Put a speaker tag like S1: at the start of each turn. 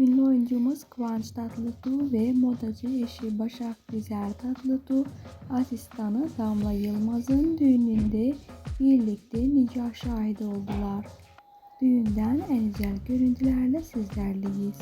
S1: Ünlü oyuncumuz Kıvanç Tatlıtuğ ve modacı eşi Başak Dizer Tatlıtuğ asistanı Damla Yılmaz'ın düğününde birlikte nikah şahidi oldular. Düğünden en güzel görüntülerle sizlerleyiz.